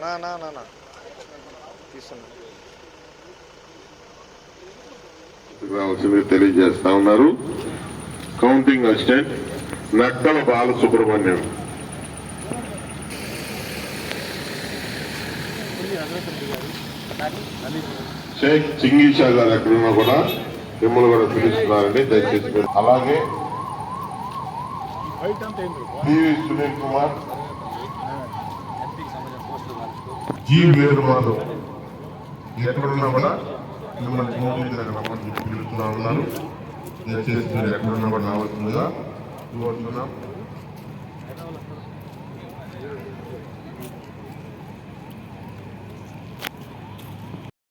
నా నా నా నా. తీసుకున్నా. తెలియజేస్తా ఉన్నారు. Counting assistant Nakkala Balasubrahmanyam. Sheikh Chingisha గారు ఎక్కడున్నా కూడా మిమ్మల్ని కూడా పిలుస్తున్నారండి దయచేసి అలాగే సునీల్ కుమార్ జీ వేరుమాలు ఎక్కడున్నా కూడా మిమ్మల్ని ఫోన్ దగ్గర చెప్పి పిలుస్తున్నా ఉన్నాను దయచేసి మీరు ఎక్కడున్నా కూడా రావాల్సిందిగా కోరుతున్నాం.